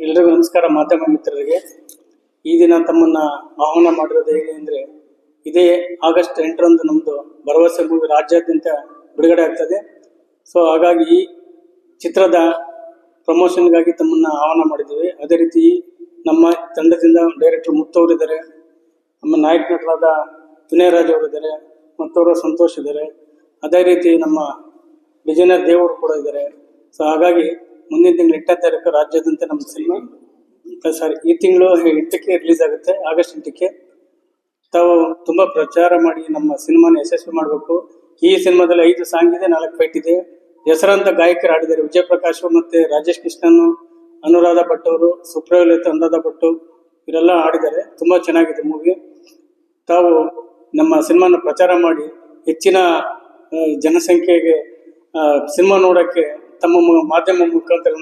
ಎಲ್ರಿಗೂ ನಮಸ್ಕಾರ ಮಾಧ್ಯಮ ಮಿತ್ರರಿಗೆ. ಈ ದಿನ ತಮ್ಮನ್ನ ಆಹ್ವಾನ ಮಾಡಿರೋದು ಹೇಗೆ ಅಂದರೆ, ಇದೇ ಆಗಸ್ಟ್ ಎಂಟರಂದು ನಮ್ಮದು ಭರವಸೆ ಮೂವಿ ರಾಜ್ಯಾದ್ಯಂತ ಬಿಡುಗಡೆ ಆಗ್ತದೆ. ಸೊ ಹಾಗಾಗಿ ಈ ಚಿತ್ರದ ಪ್ರಮೋಷನ್ಗಾಗಿ ತಮ್ಮನ್ನ ಆಹ್ವಾನ ಮಾಡಿದ್ದೀವಿ. ಅದೇ ರೀತಿ ನಮ್ಮ ತಂಡದಿಂದ ಡೈರೆಕ್ಟರ್ ಮುತ್ತವ್ರು ಇದ್ದಾರೆ ನಮ್ಮ ನಾಯಕ ನಟರಾದ ವಿನಯ್ ರಾಜ್ ಅವರು ಇದ್ದಾರೆ ಮತ್ತವರು ಸಂತೋಷ್ ಇದ್ದಾರೆ. ಅದೇ ರೀತಿ ನಮ್ಮ ಡಿಜೈನರ್ ದೇವರು ಕೂಡ ಇದ್ದಾರೆ. ಸೊ ಹಾಗಾಗಿ ಮುಂದಿನ ತಿಂಗಳು ಎಂಟನೇ ತಾರೀಕು ರಾಜ್ಯಾದ್ಯಂತ ನಮ್ಮ ಸಿನಿಮಾ. ಸಾರಿ, ಈ ತಿಂಗಳು ಎಂಟಕ್ಕೆ ರಿಲೀಸ್ ಆಗುತ್ತೆ, ಆಗಸ್ಟ್ ಎಂಟಕ್ಕೆ. ತಾವು ತುಂಬ ಪ್ರಚಾರ ಮಾಡಿ ನಮ್ಮ ಸಿನಿಮಾನ ಯಶಸ್ವಿ ಮಾಡಬೇಕು. ಈ ಸಿನಿಮಾದಲ್ಲಿ ಐದು ಸಾಂಗ್ ಇದೆ, ನಾಲ್ಕು ಫೈಟ್ ಇದೆ. ಹೆಸರಾಂತ ಗಾಯಕರು ಆಡಿದ್ದಾರೆ ವಿಜಯ ಪ್ರಕಾಶ್ ಮತ್ತೆ ರಾಜೇಶ್ ಕೃಷ್ಣನ್, ಅನುರಾಧ ಭಟ್ ಅವರು ಸುಪ್ರಲಲಿತ ಅನುರಾಧ ಭಟ್ ಇವರೆಲ್ಲ ಆಡಿದ್ದಾರೆ ತುಂಬ ಚೆನ್ನಾಗಿದೆ ಮೂವಿ. ತಾವು ನಮ್ಮ ಸಿನಿಮಾನ ಪ್ರಚಾರ ಮಾಡಿ ಹೆಚ್ಚಿನ ಜನಸಂಖ್ಯೆಗೆ ಸಿನಿಮಾ ನೋಡೋಕ್ಕೆ ತಮ್ಮ ಮಾಧ್ಯಮ ಮುಖಾಂತರ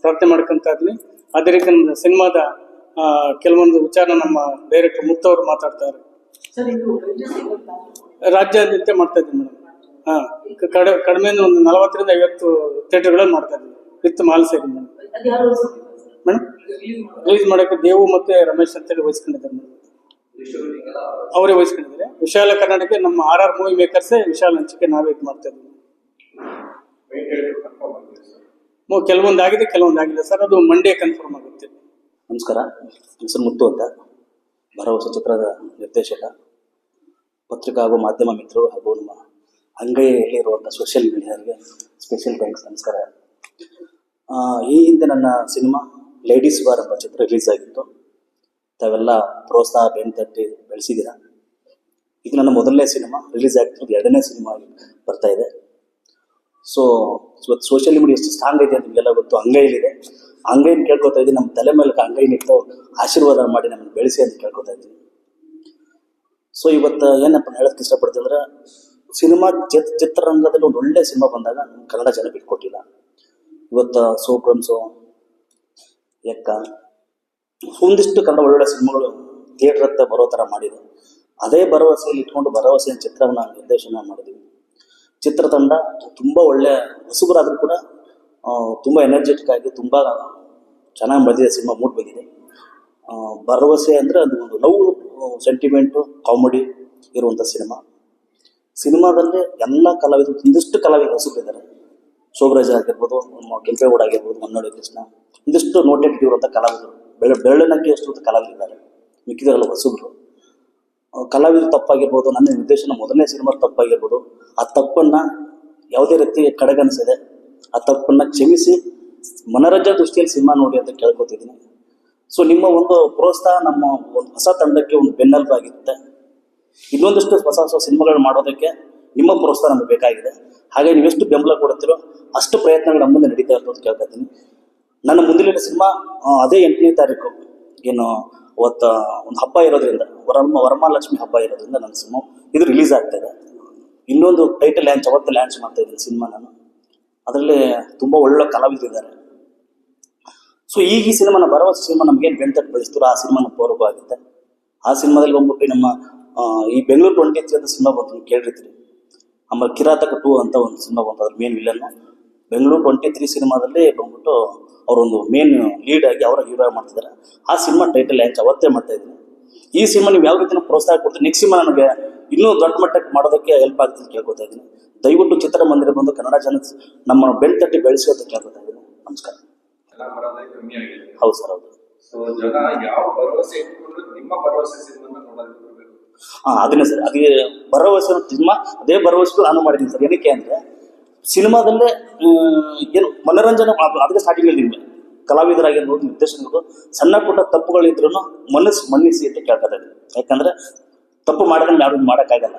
ಪ್ರಾರ್ಥನೆ ಮಾಡ್ಕೊಂತ ಇದ್ವಿ. ಅದೇ ರೀತಿ ನಮ್ಮ ಸಿನಿಮಾದ ಕೆಲವೊಂದು ವಿಚಾರ ನಮ್ಮ ಡೈರೆಕ್ಟರ್ ಮುತ್ತವರು ಮಾತಾಡ್ತಾರೆ. ರಾಜ್ಯಾದ್ಯಂತ ಮಾಡ್ತಾ ಇದ್ದೀವಿ ಮೇಡಮ್. ಹಾ ಕಡ ಕಡಿಮೆ ಒಂದು ನಲವತ್ತರಿಂದ ಐವತ್ತು ಥಿಯೇಟರ್ಗಳಲ್ಲಿ ಮಾಡ್ತಾ ಇದ್ವಿ. ವಿತ್ ಮಾಲ್ ಸೇರಿ ಮೇಡಮ್? ಮೇಡಮ್? ರಿಲೀಸ್ ಮಾಡೋಕ್ಕೆ ದೇವು ಮತ್ತೆ ರಮೇಶ್ ಅಂತೇಳಿ ವಹಿಸ್ಕೊಂಡಿದ್ದಾರೆ ಮೇಡಮ್. ಅವರೇ ವಹಿಸ್ಕೊಂಡಿದ್ದಾರೆ. ವಿಶಾಲ ಕರ್ನಾಟಕ ನಮ್ಮ ಆರ್ ಆರ್ ಮೂವಿ ಮೇಕರ್ಸೇ ವಿಶಾಲ ಹಂಚಿಕೆ ನಾವೇ ಇದು ಮಾಡ್ತಾ ಇದ್ದೀವಿ. ಮು- ಕೆಲವೊಂದು ಆಗಿದೆ ಸರ್. ಅದು ಮಂಡೇ ಕನ್ಫರ್ಮ್ ಆಗುತ್ತೆ. ನಮಸ್ಕಾರ. ಹೆಸರು ಮುತ್ತು ಅಂತ. ಭರವಸೆ ಚಿತ್ರದ ನಿರ್ದೇಶಕ, ಪತ್ರಿಕಾ ಹಾಗೂ ಮಾಧ್ಯಮ ಮಿತ್ರರು ಹಾಗೂ ನಮ್ಮ ಅಂಗೈಯಲ್ಲಿರುವಂಥ ಸೋಷಿಯಲ್ ಮೀಡಿಯಾರಿಗೆ ಸ್ಪೆಷಲ್ ಥ್ಯಾಂಕ್ಸ್ ನಮಸ್ಕಾರ. ಈ ಹಿಂದೆ ನನ್ನ ಸಿನಿಮಾ ಲೇಡೀಸ್ ಬಾರ್ ಎಂಬ ಚಿತ್ರ ರಿಲೀಸ್ ಆಗಿತ್ತು. ತಾವೆಲ್ಲ ಪ್ರೋತ್ಸಾಹ ಬೆನ್ ತಟ್ಟಿ ಬೆಳೆಸಿದ್ದೀರಾ? ಇದು ನನ್ನ ಮೊದಲನೇ ಸಿನಿಮಾ ರಿಲೀಸ್ ಆಗ್ತಿರೋದು ಎರಡನೇ ಸಿನಿಮಾ ಬರ್ತಾ ಇದೆ. ಸೊ ಇವತ್ತು ಸೋಷಿಯಲ್ ಮೀಡಿಯಾ ಎಷ್ಟು ಸ್ಟ್ರಾಂಗ್ ಐತೆ ನಿಮಗೆಲ್ಲ ಗೊತ್ತು. ಅಂಗೈಲಿದೆ ಅಂಗೈನ ಕೇಳ್ಕೊತಾ ಇದ್ದೀನಿ. ನಮ್ಮ ತಲೆ ಮೇಲೆ ಅಂಗೈನಿಟ್ಟು ಆಶೀರ್ವಾದ ಮಾಡಿ ನಮ್ಮನ್ನು ಬೆಳೆಸಿ ಅಂತ ಕೇಳ್ಕೊತಾ ಇದ್ದೀನಿ. ಸೊ ಇವತ್ತು ಏನಪ್ಪ ಹೇಳೋಕ್ಕೆ ಇಷ್ಟಪಡ್ತೀನಿ ಅಂದ್ರೆ, ಸಿನಿಮಾ ಚಿತ್, ಚಿತ್ರರಂಗದಲ್ಲಿ ಒಂದು ಒಳ್ಳೆ ಸಿನಿಮಾ ಬಂದಾಗ ನಮ್ಮ ಕನ್ನಡ ಜನ ಬಿಟ್ಕೊಟ್ಟಿಲ್ಲ ಇವತ್ತು ಸೋಪ್ರಮ್ಸು ಎಕ್ಕ, ಒಂದಿಷ್ಟು ಕನ್ನಡ ಒಳ್ಳೊಳ್ಳೆ ಸಿನಿಮಾಗಳು ಥಿಯೇಟರ್ ಹತ್ರ ಬರೋ ಥರ ಮಾಡಿದೆ. ಅದೇ ಭರವಸೆಯಲ್ಲಿ ಇಟ್ಕೊಂಡು ಭರವಸೆಯ ಚಿತ್ರವನ್ನು ನಿರ್ದೇಶನ ಮಾಡಿದ್ವಿ. ಚಿತ್ರತಂಡ ತುಂಬ ಒಳ್ಳೆ ಹೊಸಬರಾದರೂ ಕೂಡ ತುಂಬ ಎನರ್ಜೆಟಿಕ್ ಆಗಿ ತುಂಬ ಚೆನ್ನಾಗಿ ಬಂದಿದೆ ಸಿನಿಮಾ, ಮೂಡ್ ಬಂದಿದೆ. ಭರವಸೆ ಅಂದರೆ ಅದು ಒಂದು ಲವ್ ಸೆಂಟಿಮೆಂಟು ಕಾಮಿಡಿ ಇರುವಂಥ ಸಿನಿಮಾ. ಸಿನಿಮಾದಲ್ಲಿ ಎಲ್ಲ ಕಲಾವಿದರು, ಒಂದಿಷ್ಟು ಕಲಾವಿದರು ಹೊಸಬರಿದ್ದಾರೆ ಶೋಭರಾಜ್ ಆಗಿರ್ಬೋದು ಕೆಂಪೇಗೌಡ ಆಗಿರ್ಬೋದು ಮನ್ನೋಡಿ ಕೃಷ್ಣ ಒಂದಿಷ್ಟು ನೋಟೆಡ್ ಇರುವಂಥ ಕಲಾವಿದರು. ಬೆಳೆ ಬೆಳ್ಳನಕ್ಕೆ ಎಷ್ಟು ಕಲಾವಿದರಿದ್ದಾರೆ ಮಿಕ್ಕಿದರೆಲ್ಲ ಹೊಸಬರು ಕಲಾವಿದರು ತಪ್ಪಾಗಿರ್ಬೋದು, ನನ್ನ ನಿರ್ದೇಶನ ಮೊದಲನೇ ಸಿನಿಮಾ ತಪ್ಪಾಗಿರ್ಬೋದು. ಆ ತಪ್ಪನ್ನು ಯಾವುದೇ ರೀತಿ ಕಡೆಗಣಿಸದೆ, ಆ ತಪ್ಪನ್ನು ಕ್ಷಮಿಸಿ ಮನರಂಜನಾ ದೃಷ್ಟಿಯಲ್ಲಿ ಸಿನಿಮಾ ನೋಡಿ ಅಂತ ಕೇಳ್ಕೊತಿದ್ದೀನಿ. ಸೊ ನಿಮ್ಮ ಒಂದು ಪ್ರೋತ್ಸಾಹ, ನಮ್ಮ ಒಂದು ಹೊಸ ತಂಡಕ್ಕೆ ಒಂದು ಬೆನ್ನೆಲುಬಾಗಿರುತ್ತೆ ಇನ್ನೊಂದಷ್ಟು ಹೊಸ ಹೊಸ ಸಿನಿಮಾಗಳು ಮಾಡೋದಕ್ಕೆ ನಿಮ್ಮ ಪ್ರೋತ್ಸಾಹ ನಮಗೆ ಬೇಕಾಗಿದೆ. ಹಾಗೆ ನೀವೆಷ್ಟು ಬೆಂಬಲ ಕೊಡುತ್ತೀರೋ ಅಷ್ಟು ಪ್ರಯತ್ನಗಳು ನಮ್ಮ ಮುಂದೆ ನಡೀತಾ ಇರ್ತದೆ ಕೇಳ್ಕೊತೀನಿ ನನ್ನ ಮುಂದಿನ ಸಿನಿಮಾ ಅದೇ ಎಂಟನೇ ತಾರೀಕು. ಏನು, ಅವತ್ತು ಒಂದು ಹಬ್ಬ ಇರೋದ್ರಿಂದ, ವರಮ, ವರಮಹಾಲಕ್ಷ್ಮಿ ಹಬ್ಬ ಇರೋದ್ರಿಂದ ನನ್ನ ಸಿನಿಮಾ ಇದು ರಿಲೀಸ್ ಆಗ್ತಾ ಇದೆ. ಇನ್ನೊಂದು ಟೈಟಲ್ ಲ್ಯಾಂಚ್ ಅವತ್ತು ಲ್ಯಾಂಚ್ ಮಾಡ್ತಾ ಇದ್ದೀನಿ ಸಿನಿಮಾ ನಾನು ಅದರಲ್ಲಿ ತುಂಬ ಒಳ್ಳೆ ಕಲಾವಿದರಿದ್ದಾರೆ. ಸೊ ಈಗ ಈ ಸಿನಿಮಾನ ಭರವಸೆ ಸಿನಿಮಾ ನಮಗೇನು ಬೆಳ್ತಟ್ಟು ಬೆಳೆಸ್ತೀರೋ ಆ ಸಿನಿಮಾನ ಪೂರ್ವ ಆಗುತ್ತೆ. ಆ ಸಿನಿಮಾದಲ್ಲಿ ಬಂದ್ಬಿಟ್ಟು ನಮ್ಮ ಈ ಬೆಂಗಳೂರು ಟ್ವೆಂಟಿ ತ್ರೀ ಅಂತ ಸಿನಿಮಾ ಬಂತು ನೀವು ಕೇಳಿರ್ತೀರಿ. ಆಮೇಲೆ ಕಿರಾತಕ ಟೂ ಅಂತ ಒಂದು ಸಿನಿಮಾ ಬಂತು, ಅದ್ರ main villain Bengaluru twenty three ಸಿನಿಮಾದಲ್ಲಿ ಬಂದ್ಬಿಟ್ಟು ಅವರೊಂದು ಮೇನ್ ಲೀಡ್ ಆಗಿ ಅವರ ಹೀರೋ ಮಾಡ್ತಿದ್ದಾರೆ. ಆ ಸಿನಿಮಾ ಟೈಟಲ್ ಲ್ಯಾಂಚ್ ಅವತ್ತೇ ಮಾಡ್ತಾ ಇದ್ದೀನಿ ಈ ಸಿನಿಮಾ ನೀವು ಯಾವ ರೀತಿ ಪ್ರೋತ್ಸಾಹ ಕೊಡ್ತೀರಿ? ನೆಕ್ಸ್ಟ್ ಸಿನಿಮಾ ನನಗೆ ಇನ್ನೂ ದೊಡ್ಡ ಮಟ್ಟಕ್ಕೆ ಮಾಡೋದಕ್ಕೆ ಹೆಲ್ಪ್ ಆಗ್ತದೆ ಅಂತ ಕೇಳ್ಕೊತಾ ಇದ್ದೀನಿ. ದಯವಿಟ್ಟು ಚಿತ್ರಮಂದಿರ ಬಂದು ಕನ್ನಡ ಜನ ನಮ್ಮ ಬೆಳ್ ತಟ್ಟಿ ಬೆಳೆಸಿ ಅಂತ ಕೇಳ್ಕೊತಾ ಇದ್ದೀನಿ. ನಮಸ್ಕಾರ. ಹೌದು ಸರ್ ಹೌದು. ಹಾ ಅದನ್ನೇ ಸರ್. ಅದೇ ಭರವಸೆ ಸಿನಿಮಾ ಅದೇ ಭರವಸೆಗೂ ನಾನು ಮಾಡಿದ್ದೀನಿ ಸರ್. ಏನಕ್ಕೆ ಅಂದ್ರೆ ಸಿನಿಮಾದಲ್ಲೇ ಏನು ಮನೋರಂಜನೆ ಅದಕ್ಕೆ ಸ್ಟಾರ್ಟಿಂಗ್ ಹೇಳಿದ್ದೀನಿ ಕಲಾವಿದರಾಗಿರ್ಬೋದು ನಿರ್ದೇಶಕರು ಸಣ್ಣ ಪುಟ್ಟ ತಪ್ಪುಗಳಿದ್ರೂ ಮನಸ್ಸು ಮನ್ನಿಸಿ ಅಂತ ಕೇಳ್ಕೊತಾ ಇದ್ದೀನಿ. ಯಾಕಂದರೆ ತಪ್ಪು ಮಾಡಿದ್ರೆ ಯಾರು ಮಾಡೋಕ್ಕಾಗಲ್ಲ.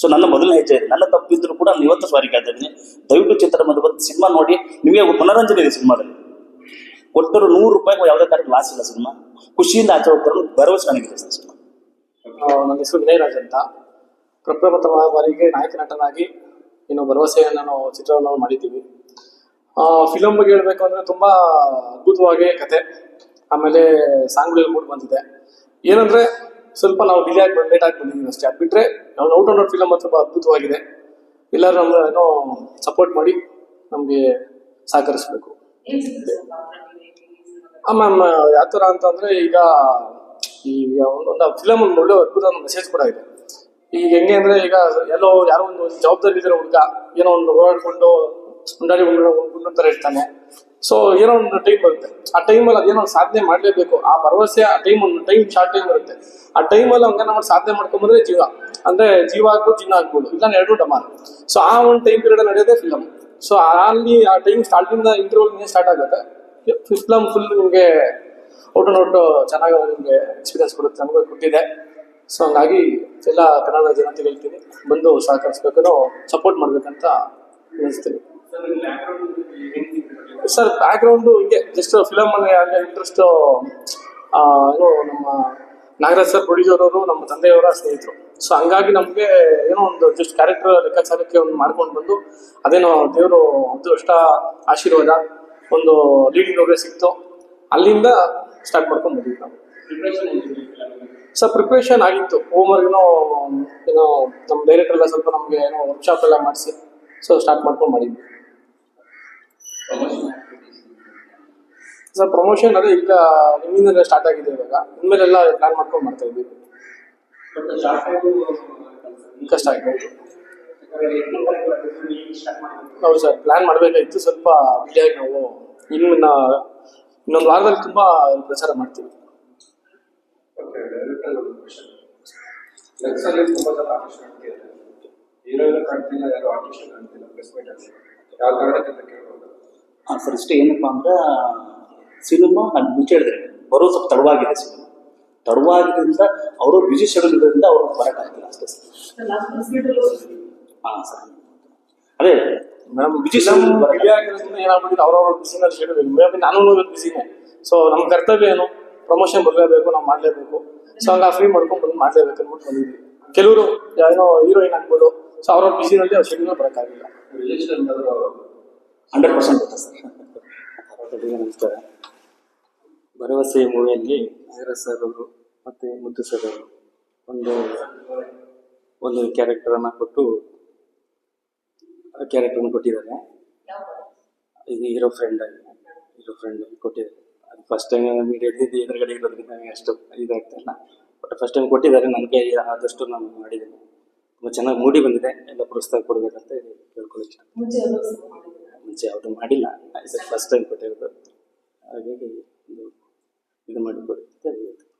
ಸೊ ನನ್ನ ಮೊದಲನೇ ಹೆಜ್ಜೆ ಇದೆ. ನನ್ನ ತಪ್ಪಿದ್ರು ಕೂಡ ನಾನು ಇವತ್ತು ಸಾರಿ ಕೇಳ್ತಾ ಇದ್ದೀನಿ ದಯವಿಟ್ಟು ಚಿತ್ರಮಂದಿರ ಬಂದು ಸಿನಿಮಾ ನೋಡಿ. ನಿಮಗೆ ಮನೋರಂಜನೆ ಇದೆ ಸಿನಿಮಾದಲ್ಲಿ. ಒಟ್ಟರು ನೂರು ರೂಪಾಯಿ ಯಾವುದೇ ಕಾರಣಕ್ಕೆ ಲಾಸ್ ಇಲ್ಲ ಸಿನಿಮಾ. ಖುಷಿಯಿಂದ ಆಚೆ ಹೋಗ್ತಾರೆ ಭರವಸೆ ನನಗಿದೆ ಸರ್ ಸಿನಿಮಾ. ನನ್ನ ಹೆಸರು ವಿನಯರಾಜ್ ಅಂತ. ಪ್ರಪ್ರಥಮ ಬಾರಿಗೆ ನಾಯಕ ನಟನಾಗಿ ಇನ್ನು ಭರವಸೆಯನ್ನು ನಾವು ಚಿತ್ರವನ್ನು ಮಾಡಿದ್ದೀವಿ. ಫಿಲಮ್ ಬಗ್ಗೆ ಹೇಳಬೇಕು ಅಂದರೆ ತುಂಬ ಅದ್ಭುತವಾಗಿ ಕತೆ. ಆಮೇಲೆ ಸಾಂಗ್ಗಳು ಕೂಡ ಬಂದಿದೆ. ಏನಂದರೆ ಸ್ವಲ್ಪ ನಾವು ಡಿಲೇ ಆಗಿ ಬಂದು ಲೇಟ್ ಆಗಿ ಬಂದಿದ್ದೀವಿ ಅಷ್ಟೇ. ಅದು ಬಿಟ್ಟರೆ ನಾವು ಔಟ್ ಆನ್ ಔಟ್ ಫಿಲಮ್ ತುಂಬ ಅದ್ಭುತವಾಗಿದೆ. ಎಲ್ಲರೂ ನಮ್ಮ ಏನೋ ಸಪೋರ್ಟ್ ಮಾಡಿ ನಮಗೆ ಸಹಕರಿಸಬೇಕು? ಮ್ಯಾಮ್ ಯಾವ ಥರ ಅಂತಂದರೆ ಈಗ ಈ ಒಂದು- ಒಂದು ಫಿಲಮ್ ಒಂದು ಒಳ್ಳೆ ಅದ್ಭುತ ಮೆಸೇಜ್ ಕೂಡ ಇದೆ. ಈಗ ಹೆಂಗೆ ಅಂದರೆ ಈಗ ಎಲ್ಲೋ ಯಾರೋ ಒಂದು ಜವಾಬ್ದಾರಿ ಇದ್ರೆ ಹುಡುಗ ಏನೋ ಒಂದು ಓಡಾಡ್ಕೊಂಡು ಉಂಡಾಡಿ ಗುಂಡು ಥರ ಇರ್ತಾನೆ. ಸೊ ಏನೋ ಒಂದು ಟೈಮ್ ಬರುತ್ತೆ. ಆ ಟೈಮಲ್ಲಿ ಅದೇನೋ ಸಾಧನೆ ಮಾಡಲೇಬೇಕು. ಆ ಭರವಸೆ, ಆ ಟೈಮ್ ಒಂದು ಟೈಮ್ ಶಾರ್ಟ್ ಟೈಮ್ ಬರುತ್ತೆ ಆ ಟೈಮಲ್ಲಿ ಹಂಗೆ ನಾವು ಸಾಧನೆ ಮಾಡ್ಕೊಂಡ್ಬಂದ್ರೆ ಜೀವ. ಅಂದ್ರೆ ಜೀವ ಆಗ್ಬೋದು ಜೀವ ಆಗ್ಬೋದು. ಇಲ್ಲ ಎರಡು ಡಮಾರ್ ಸೊ ಆ ಒಂದು ಟೈಮ್ ಪೀರಿಯಡ್ ನಡೆಯೋದೇ ಫಿಲಮ್ ಸೊ ಅಲ್ಲಿ ಆ ಟೈಮ್ ಸ್ಟಾರ್ಟಿಂದ ಇಂಟರ್ವ್ಯೂ ಸ್ಟಾರ್ಟ್ ಆಗುತ್ತೆ. ಫಿಲಮ್ ಫುಲ್ ನಿಮಗೆ ಔಟ್ ಅಂಡ್ ಔಟ್ ಚೆನ್ನಾಗಿ ನಿಮಗೆ ಎಕ್ಸ್ಪೀರಿಯನ್ಸ್ ಕೊಡುತ್ತೆ. ನಮಗೂ ಕೊಟ್ಟಿದೆ. ಸೊ ಹಂಗಾಗಿ ಎಲ್ಲ ಕನ್ನಡ ಜನತೆಗೆ ಹೇಳ್ತೀನಿ. ಬಂದು ಸಹಕರಿಸ್ಬೇಕು ಸಪೋರ್ಟ್ ಮಾಡ್ಬೇಕಂತ ಅನಿಸ್ತೀನಿ ಸರ್ ಬ್ಯಾಕ್ಗ್ರೌಂಡು ಹಿಂಗೆ ಜಸ್ಟ್ ಫಿಲಮ್ ಅಲ್ಲಿ ಇಂಟ್ರೆಸ್ಟ್ ಏನು ನಮ್ಮ ನಾಗರಾಜ್ ಸರ್ ಪ್ರೊಡ್ಯೂಸರ್ ಅವರು ನಮ್ಮ ತಂದೆಯವರ ಸ್ನೇಹಿತರು. ಸೊ ಹಂಗಾಗಿ ನಮಗೆ ಏನೋ ಒಂದು ಜಸ್ಟ್ ಕ್ಯಾರೆಕ್ಟರ್ ಲೆಕ್ಕಾಚಾರಕ್ಕೆ ಒಂದು ಮಾಡ್ಕೊಂಡು ಬಂದು ಅದೇನೋ ದೇವರು ಅದೃಷ್ಟ ಆಶೀರ್ವಾದ ಒಂದು ಲೀಡಿಂಗ್ ಅವರೇ ಸಿಕ್ತು. ಅಲ್ಲಿಂದ ಸ್ಟಾರ್ಟ್ ಮಾಡ್ಕೊಂಡು ಬಂದಿದ್ವಿ ನಾವು. ಸರ್ ಪ್ರಿಪ್ರೇಷನ್ ಆಗಿತ್ತು. ಹೋಮ್ವರ್ಕ್ ಏನೋ ಏನೋ ನಮ್ಮ ಡೈರೆಕ್ಟರ್ ಎಲ್ಲ ಸ್ವಲ್ಪ ನಮಗೆ ಏನೋ ವರ್ಕ್ಶಾಪ್ ಎಲ್ಲ ಮಾಡಿಸಿ ಸೊ ಸ್ಟಾರ್ಟ್ ಮಾಡ್ಕೊಂಡು ಮಾಡಿದ್ವಿ. ಸರ್ ಪ್ರಮೋಷನ್ ಅದೇ ಈಗ ನಿಮ್ಮಿಂದ ಸ್ಟಾರ್ಟ್ ಆಗಿದೆ ಇವಾಗ. ಇನ್ಮೇಲೆಲ್ಲ ಪ್ಲಾನ್ ಮಾಡ್ಕೊಂಡು ಮಾಡ್ತಾ ಇದ್ದೀವಿ. ಕಷ್ಟ ಆಗಿದೆ ಹೌದು ಸರ್ ಪ್ಲಾನ್ ಮಾಡಬೇಕಾಗಿತ್ತು. ಸ್ವಲ್ಪ ಆಗಿ ನಾವು ಇನ್ನು ಇನ್ನೊಂದು ವಾರದಲ್ಲಿ ತುಂಬಾ ಪ್ರಚಾರ ಮಾಡ್ತೀವಿ. ಹಾಂ ಸರ್ ಇಷ್ಟೇ ಏನಪ್ಪ ಅಂದ್ರೆ ಸಿನಿಮಾ ನಾನು ಮುಂಚೆ ಹೇಳಿದ್ರೆ ಬರೋ ಸ್ವಲ್ಪ ತಡವಾಗಿದೆ ಸಿನಿಮಾ ತಡವಾಗಿದ್ದರಿಂದ ಅವರು ಬ್ಯುಸಿ ಶೆಡ್ಯೂಲ್ ಇರೋದ್ರಿಂದ ಅವರು ಬರೋಕ್ಕಾಗ್ತಿಲ್ಲ ಅಷ್ಟೇ. ಸರ್ ಹಾಂ ಸರ್. ಅದೇ ನಮ್ಮ ಬಿಜಿ ಆಗಿರೋದ್ರಿಂದ ಏನಾಗ್ಬಿಟ್ಟಿದೆ ಅವ್ರವ್ರ ಬಿಸಿನಲ್ಲಿ ಶೆಡ್ಯೂಲ್ ಮೇಬಿ ನಾನು ಬಿಸಿನೇ ಸೊ ನಮ್ಮ ಕರ್ತವ್ಯ ಏನು? ಪ್ರಮೋಷನ್ ಬರಲೇಬೇಕು ನಾವು ಮಾಡಲೇಬೇಕು. ಸೊ ಹಂಗ ಫ್ರೀ ಮಾಡ್ಕೊಂಡು ಬಂದು ಮಾಡಲೇಬೇಕು ಅಂದ್ಬಿಟ್ಟು ಬಂದಿದ್ವಿ. ಕೆಲವರು ಏನೋ ಹೀರೋಯಿನ್ ಆಗ್ಬೋದು. ಸೊ ಅವ್ರವ್ರ ಬಿಸಿನಲ್ಲಿ ಅವ್ರ ಶೆಡ್ಯೂಲ್ ಬರೋಕ್ಕಾಗಿಲ್ಲ. ರಿಲೇಷನ್ ಹಂಡ್ರೆಡ್ ಪರ್ಸೆಂಟ್ ಗೊತ್ತಾ ಸರ್? ಎಲ್ಲರಿಗೂ ನಮಸ್ಕಾರ ಭರವಸೆ ಮೂವಿಯಲ್ಲಿ ನಾಗರಾಜ್ ಸರ್ ಅವರು ಮತ್ತು ಮುದ್ದು ಸರ್ ಅವರು ಒಂದು ಒಂದು ಕ್ಯಾರೆಕ್ಟರನ್ನು ಕೊಟ್ಟು ಕ್ಯಾರೆಕ್ಟರ್ನ ಕೊಟ್ಟಿದ್ದಾರೆ. ಇದು ಹೀರೋ ಫ್ರೆಂಡ್ ಆಗಿ ಹೀರೋ ಫ್ರೆಂಡ್ ಆಗಿ ಕೊಟ್ಟಿದ್ದಾರೆ. ಅದು ಫಸ್ಟ್ ಟೈಮ್ ಮೀಡಿಯಾದಿಂದ ಎದುರುಗಡೆ ಇರೋದ್ರಿಂದ ನನಗೆ ಅಷ್ಟು ಇದಾಗ್ತಾ ಇಲ್ಲ. ಬಟ್ ಫಸ್ಟ್ ಟೈಮ್ ಕೊಟ್ಟಿದ್ದಾರೆ ನನ್ನ ಕೈ ಆದಷ್ಟು ನಾನು ಮಾಡಿದ್ದೀನಿ. ತುಂಬ ಚೆನ್ನಾಗಿ ಮೂಡಿ ಬಂದಿದೆ. ಎಲ್ಲ ಪುರಸ್ಕಾರ ಕೊಡಬೇಕಂತ ಕೇಳ್ಕೊಳ್ಳಿ ಮುಂಚೆ ಯಾವ್ದೋ ಮಾಡಿಲ್ಲ ಇದು ಫಸ್ಟ್ ಟೈಮ್ ಕೊಟ್ಟಿರೋದು ಹಾಗಾಗಿ ಇದು ಇದು ಮಾಡಿಕೊಡಿ ಅಂತ ಹೇಳ್ತೀನಿ.